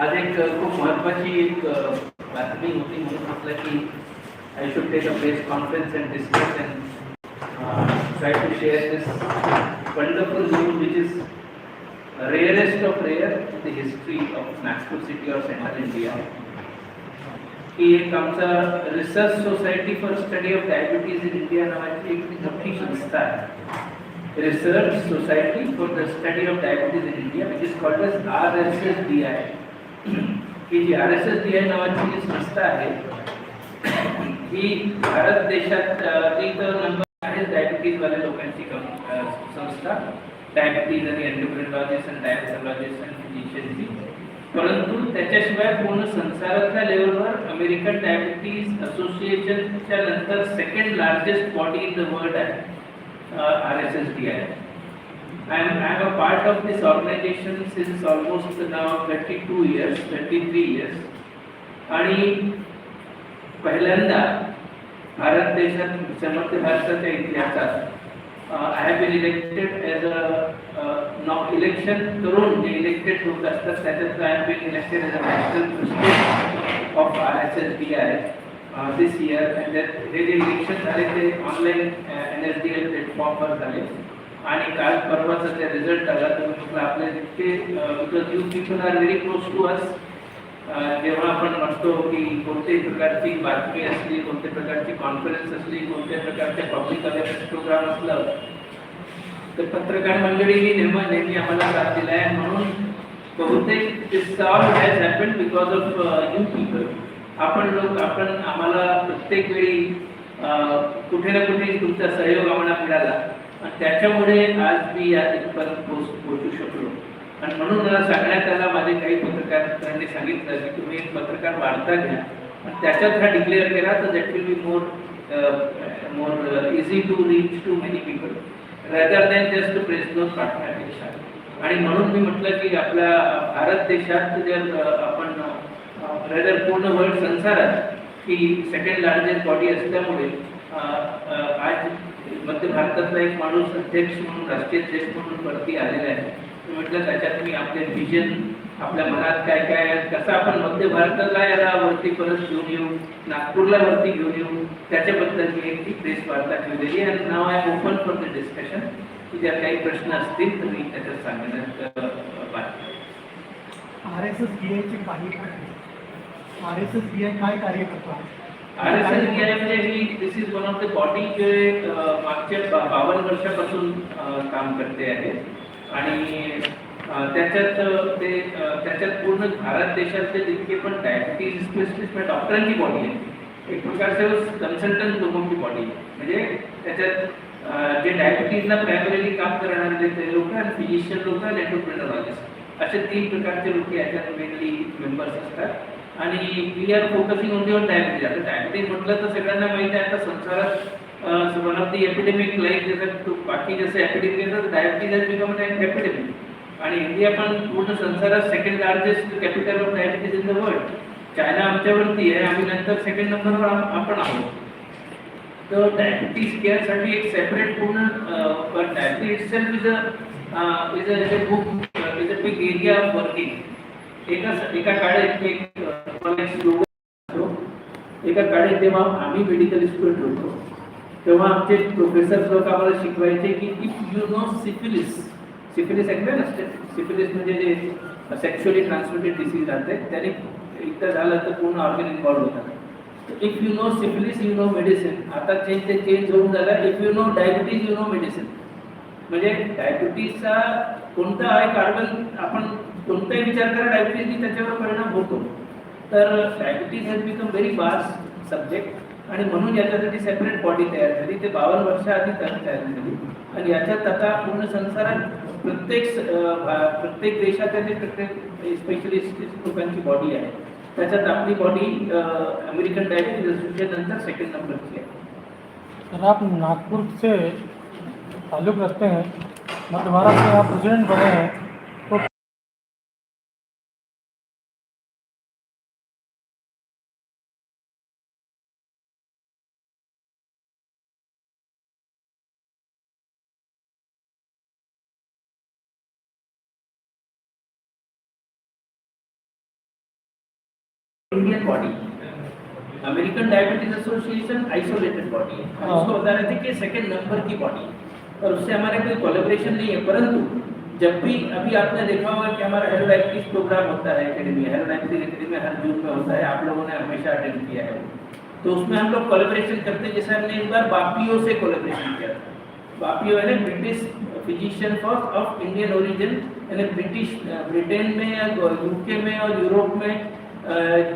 आज एक खूप महत्वाची एक बातमी होती म्हणून म्हटलं की I should take a press conference and discuss and try to share this wonderful news which is rarest of rare in the history of Nagpur city of central India की एक आमचा research society for study of diabetes in India नावाची एक मोठी संस्था आहे research society for the study of diabetes in India, which is called as RSSDI. की जी R S S D I नावाची जी संस्था आहे ही भारत देशात एक नंबर आहे डायबिटीजवाल्या लोकांची संस्था. डायबिटीज आणि एन्डोक्रिनॉलॉजिस्ट आणि डायबिटॉलॉजिस्ट आणि फिजिशियनची परंतु त्याच्याशिवाय पूर्ण संसारातल्या लेवलवर अमेरिकन डायबिटीज असोसिएशनच्या नंतर second largest body in the world आहे आर एस एस डी आहे I am a part of this organization since almost now 32 years, 23 years. आणि पहिल्यांदा भारत देशात मध्य भारताच्या इतिहासात I have been elected as a election करून जे इलेक्टेड लोक असतात त्याच्यात I have been elected as a national president of R S S D I this year and हे जे इलेक्शन झाले ते online N S D L प्लॅटफॉर्मवर झाले आणि काल परवाचा त्या रिझल्ट आला तर म्हटलं आपल्या जितके because you people are very close to us जेव्हा आपण म्हणतो की कोणत्याही प्रकारची बातमी असली कोणत्या प्रकारची कॉन्फरन्स असली कोणत्या प्रकारचे पब्लिक अवेअरनेस प्रोग्राम असलं तर पत्रकार मंडळींनी नेहमी नेहमी आम्हाला साथ दिला आहे म्हणून बहुतेक this all has happen because of you people आपण लोक आपण आम्हाला प्रत्येक वेळी अं, कुठे ना कुठे तुमचा सहयोग आम्हाला मिळाला. आणि त्याच्यामुळे आज मी या इथपर्यंत पोच पोहोचू शकलो. आणि म्हणून मला सांगण्यात आला माझे काही पत्रकार मित्रांनी सांगितलं की तुम्ही एक पत्रकार वाढता घ्या. आणि त्याच्यात हा डिक्लेअर केला तर that will be more more easy to reach to many people rather than just press note पाठवण्यापेक्षा आणि म्हणून मी म्हटलं की आपल्या भारत देशात जर uh, आपण uh, रॅदर पूर्ण वर्ल्ड संसारात ही सेकंड लार्जेस्ट बॉडी असल्यामुळे uh, मध्य भारतातला एक माणूस अध्यक्ष म्हणून राष्ट्रीय अध्यक्ष म्हणून वरती आलेला आहे. मी म्हटलं त्याच्यात मी आपले विजन आपल्या मनात काय काय आहे, कसं आपण मध्य भारताला याला वरती परत घेऊन येऊ? नागपूरला वरती घेऊन येऊ? त्याच्याबद्दल मी एक ती प्रेस वार्ता ठेवलेली आणि नाव आहे ओपन फॉर द डिस्कशन की जर काही प्रश्न असतील तर मी त्याच्यात सांगण्यात आर एस एस बी आयचे काही R S S B I काय कार्य करतो? आर म्हणजे ही this is one of the body जे मागच्या बावन्न वर्षापासून काम करते आहे. आणि त्याच्यात ते त्याच्यात पूर्ण भारत देशातले जितके पण डायबिटीज स्पेशलिस्ट म्हणजे डॉक्टरांची बॉडी आहे एक प्रकारचं कन्सल्टंट लोकांची बॉडी म्हणजे त्याच्यात जे डायबिटीजला प्रायमरीली काम करणारे ते लोक आणि फिजिशियन लोक आणि एंटरप्रेनरॉलॉजिस्ट असे तीन प्रकारचे लोक याच्यात मेनली मेंबर्स असतात. आणि we are focusing only on diabetes आता डायबिटीज म्हटलं तर सगळ्यांना माहिती आहे आता संसारात one of the epidemic like जसं बाकी जसं एपिडेमिक येतं diabetes has become an epidemic आणि इंडिया पण पूर्ण संसारात second largest capital of diabetes in the world China आमच्यावरती आहे आम्ही नंतर सेकंड नंबरवर आपण आहोत. तर डायबिटीज केअरसाठी एक सेपरेट पूर्ण पण diabetes self is a is a book is a big area of working एका एका काळात एक एका गाडीत जेव्हा आम्ही मेडिकल स्टुडंट होतो. तेव्हा आमचे प्रोफेसर लोक आम्हाला शिकवायचे की if you know syphilis syphilis ऐकलं नसते सिफिलिस म्हणजे जे सेक्शुअली ट्रान्समिटेड डिसीज आहे त्याने एकदा झालं तर पूर्ण ऑर्गन इन्व्हॉल्व होतात if you know syphilis you know medicine आता चेंज ते चेंज होऊन झालं. If you know diabetes you know medicine म्हणजे डायबिटीजचा कोणता आहे कार्बन आपण कोणताही विचार करा डायबिटीजनी त्याच्यावर परिणाम होतो. तर diabetes has become very fast subject आणि म्हणून याच्यासाठी सेपरेट बॉडी तयार झाली. ते बावन्न वर्षाआधी तयार तयार झाली. आणि याच्यात आता पूर्ण संसारात प्रत्येक प्रत्येक देशात आणि प्रत्येक स्पेशलिस्ट लोकांची बॉडी आहे. त्याच्यात आपली बॉडी अमेरिकन डायबिटीज असोसिएशननंतर सेकंड नंबरची आहे. सर आप नागपुर से ताल्लुक रखते हैं मध्य भारत आप प्रेसिडेंट बने हैं Indian body American diabetes association isolated body है। उसको बता रहे थे कि सेकंड नंबर की बॉडी और उससे हमारा कोई कोलेबरेशन नहीं है परंतु जब भी अभी आपने देखा होगा कि हमारा हेलो डायबिटीज़ प्रोग्राम होता है एकेडमी हेलो डायबिटीज़ एकेडमी हर जून में होता है आप लोगों ने हमेशा अटेंड किया है। तो उसमें हम लोग कोलेबरेशन करते हैं जैसे हमने एक बार बापियो से कोलेबरेशन किया बापियो है British physician for of Indian origin यानी ब्रिटिश ब्रिटेन में या यूके में और यूरोप में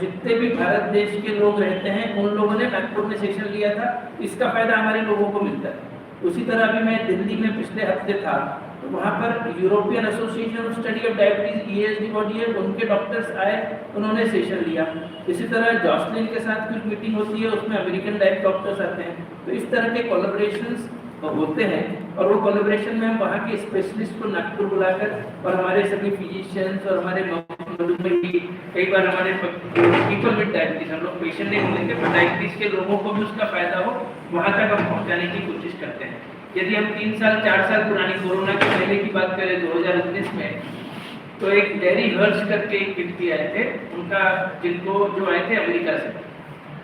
जितने भी भारत देश के लोग रहते हैं, उन लोगों ने नागपुर में सेशन लिया था। इसका फ़ायदा हमारे लोगों को मिलता है। उसी तरह अभी मैं दिल्ली में पिछले हफ़्ते था तो वहाँ पर European association of study of diabetes ESD body है, उनके डॉक्टर्स आए, उन्होंने सेशन लिया। इसी तरह जॉसलिन के साथ कुछ मीटिंग होती है, उसमें अमेरिकन डाइट डॉक्टर्स आते हैं। तो इस तरह के कोलेबोरेशंस होते हैं, और वो कोलेबोरेशन में हम वहाँ के स्पेशलिस्ट को नागपुर बुलाकर और हमारे सभी फिजिशियंस और हमारे कई बार हमारे पीपल विद डायबिटीज़ हम लोग पेशेंट नहीं पर डायबिटीज़ के लोगों को भी उसका फ़ायदा हो, वहाँ तक हम पहुँचाने की कोशिश करते हैं। यदि हम तीन साल, चार साल पुरानी कोरोना के पहले की बात करें, दो हज़ार उन्नीस में तो एक डेरी हर्ष करके एक व्यक्ति आए थे, उनका, जिनको जो आए थे अमेरिका से,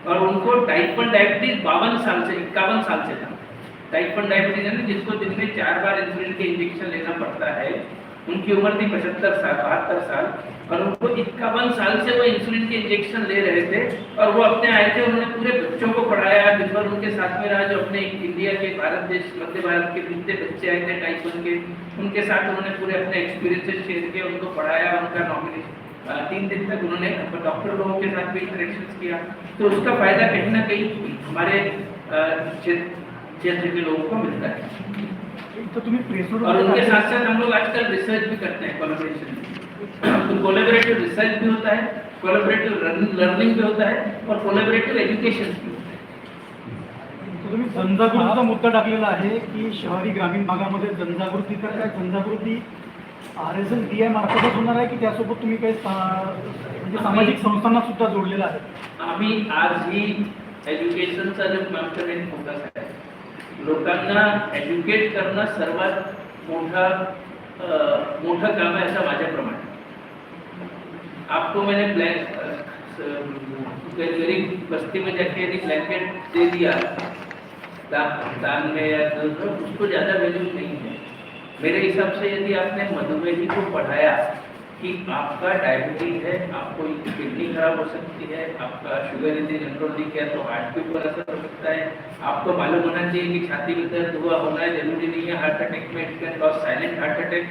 और उनको टाइप वन डायबिटीज़ बावन साल से, इक्यावन साल से था। टाइप वन डायबिटीज़ है ना जिसको दिन में चार बार इंसुलिन के इंजेक्शन लेना पड़ता है उनकी उम्र थी पचहत्तर साल, बहत्तर साल, और उनको इक्यावन साल से वो इंसुलिन के इंजेक्शन ले रहे थे, और वो अपने आए थे, उन्होंने पूरे बच्चों को पढ़ाया दिन भर उनके साथ में रहा, जो अपने इंडिया के, भारत देश, मध्य भारत के जितने बच्चे आए थे टाइप वन के, उनके साथ उन्होंने पूरे अपने एक्सपीरियंसेस शेयर किए, उनको पढ़ाया, उनका नॉमिनेशन तीन दिन तक उन्होंने डॉक्टर लोगों के साथ भी इंटरेक्शन किया। तो उसका फ़ायदा कहीं ना कहीं हमारे क्षेत्र क्षेत्र के लोगों को मिलता है। तो तुम्ही प्रेसवर और उनके साथ साथ हम लोग आजकल रिसर्च भी करते हैं कोलैबोरेशन तो कोलैबोरेटिव रिसर्च भी होता है कोलैबोरेटिव लर्निंग भी होता है और कोलैबोरेटिव एजुकेशन भी होता है. तुम्ही जनजागृतीचा मुद्दा टाकलेला आहे की शहरी ग्रामीण भागामध्ये जनजागृती तर काय? जनजागृती R S L D I मार्फतच होणार आहे की त्यासोबत तुम्ही काही म्हणजे सामाजिक संस्थांना सुद्धा जोडलेलं आहे? आम्ही आज ही एज्युकेशनचा जो मेन फोकस आहे लोकांना एज्युकेट करणं सर्वात मोठा मोठं काम आहे असं माझ्याप्रमाणे. आपको मैंने ब्लैंक गरीब बस्ती में जाके यदि ब्लैंकेट दे दिया दान में या तो उसको ज़्यादा वैल्यू नहीं है मेरे हिसाब से यदि आपने मधुमेही को पढ़ाया कि आपका डायबिटीज है आपको किडनी खराब हो सकती है आपका शुगर यदि कंट्रोल नहीं किया तो हार्ट के ऊपर असर हो सकता है। आपको मालूम होना चाहिए कि छाती में दर्द हुआ होना है जरूरी नहीं है हार्ट अटॅक में इट सायलेंट हार्ट अटॅक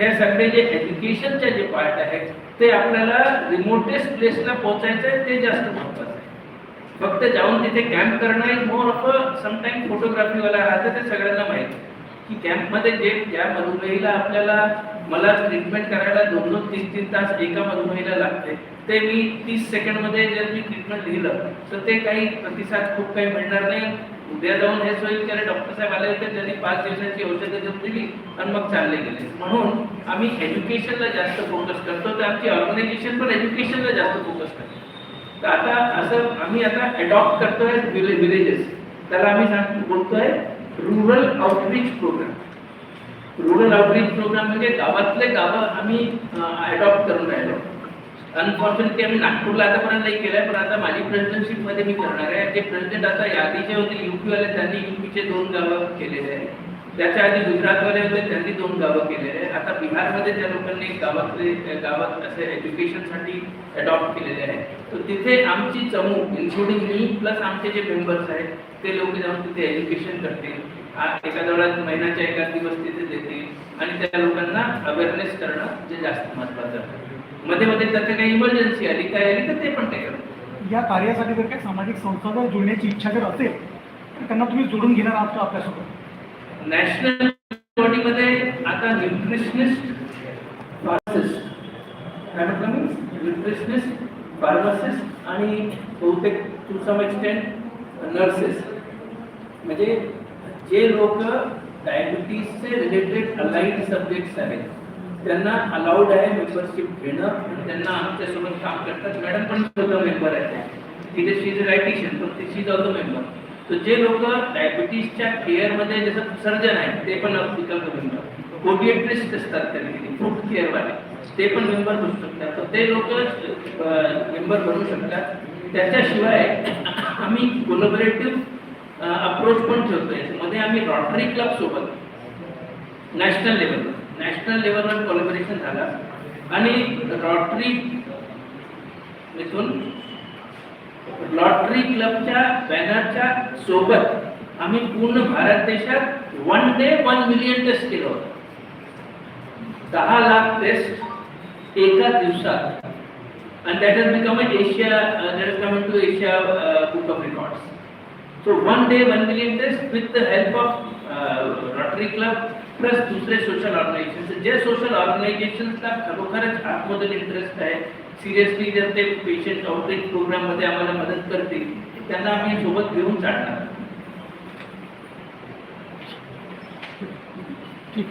हे सगळे जे एज्युकेशनचे जे पार्ट आहेत ते आपल्याला रिमोटेस्ट प्लेसला पोहोचायचं आहे ते जास्त महत्त्वाचं आहे. फक्त जाऊन तिथे कॅम्प करणं इज मोर ऑफ समटाईम फोटोग्राफीवाला राहतं ते सगळ्यांना माहिती की कॅम्पमध्ये जे ज्या मधुमेहीला आपल्याला मला ट्रीटमेंट करायला दोन दोन तीन तीन तास एका मधुमेहीला लागते. ते मी तीस सेकंडमध्ये जर मी ट्रीटमेंट लिहिलं तर ते काही प्रतिसाद खूप काही मिळणार नाही. उद्या जाऊन हेच होईल की अरे डॉक्टर साहेब आले होते त्यांनी पाच दिवसाची औषधं देऊन दिली आणि मग चालले गेले. म्हणून आम्ही एज्युकेशनला जास्त फोकस करतो तर आमची ऑर्गनायझेशन पण एज्युकेशनला जास्त फोकस करते. तर आता असं आम्ही आता अडॉप्ट करतोय विलेजेस त्याला आम्ही सांग बोलतोय rural outreach program rural outreach program म्हणजे गावातले गावं आम्ही अडॉप्ट करून राहिलो. अनफॉर्च्युनेटली आम्ही नागपूरला आतापर्यंत नाही केलंय पण आता माझी प्रेसिडेंटशिपमध्ये मी करणार आहे. जे प्रेसिडेंट आता यादीचे होते युपी वाले त्यांनी युपीचे दोन गावं केलेले आहे त्याच्या आधी गुजरातवाले होते त्यांनी दोन गावं केलेले आहे आता बिहारमध्ये त्या लोकांनी गावातले गावात असे एज्युकेशनसाठी अडॉप्ट केलेले आहे तर तिथे आमची चमू इन्क्लुडिंग मी प्लस आमचे जे मेंबर्स आहेत ते लोक जाऊन तिथे एज्युकेशन करतील. एका दौड्यात महिन्याच्या एका दिवस तिथे देतील आणि त्या लोकांना अवेअरनेस करणं जे जास्त महत्त्वाचं आहे. मध्ये मध्ये त्याचं काही इमर्जन्सी आली काय आली तर ते पण ते करतात. या कार्यासाठी जर काही सामाजिक संस्था जर जुळण्याची इच्छा जर असेल तर त्यांना तुम्ही जोडून घेणार आहात का आपल्यासोबत? नॅशनल बॉडीमध्ये आता न्यूट्रिशनिस्ट फार्मासिस्ट काय म्हटलं मी न्यूट्रिशनिस्ट फार्मासिस्ट आणि बहुतेक टू सम एक्सटेंट नर्सेस म्हणजे जे लोक डायबिटीसचे रिलेटेड अलाइड सब्जेक्ट्स आहेत त्यांना अलाउड आहे मेंबरशिप घेणं आणि त्यांना आमच्यासोबत काम करतात. मॅडम पण स्वतः मेंबर आहेत. तिथे शी इज डायटिशियन पण ती शी ऑल्सो मेंबर तर जे लोक डायबिटीसच्या केअरमध्ये जसं सर्जन आहेत ते पण बिकम मेंबर कोडिएट्रिस्ट असतात त्यांनी फ्रूट केअरवाले ते पण मेंबर बनू शकतात. तर ते लोक मेंबर बनू शकतात. त्याच्याशिवाय आम्ही कोलोबरेटिव्ह अप्रोच पण ठेवतो याच्यामध्ये आम्ही रॉटरी क्लब सोबत नॅशनल लेवलवर नॅशनल लेवलवर कोलॅबरेशन झालं. आणि रॉटरी इथून लॉटरी क्लबच्या बॅनरच्या सोबत आम्ही पूर्ण भारत देशात one day one million test केलं होतं. दहा लाख टेस्ट एका दिवसात. आणि that has become Asia that uh, coming to Asia book of records So one day, one million tests with the help of uh, Rotary Club plus दुसरे social organization जे social ऑर्गनायझेशन्सला खरोखरच आतमधून इंटरेस्ट आहे seriously जर ते patient outreach प्रोग्राममध्ये आम्हाला मदत करतील त्यांना आम्ही सोबत घेऊन चालणार ठीक.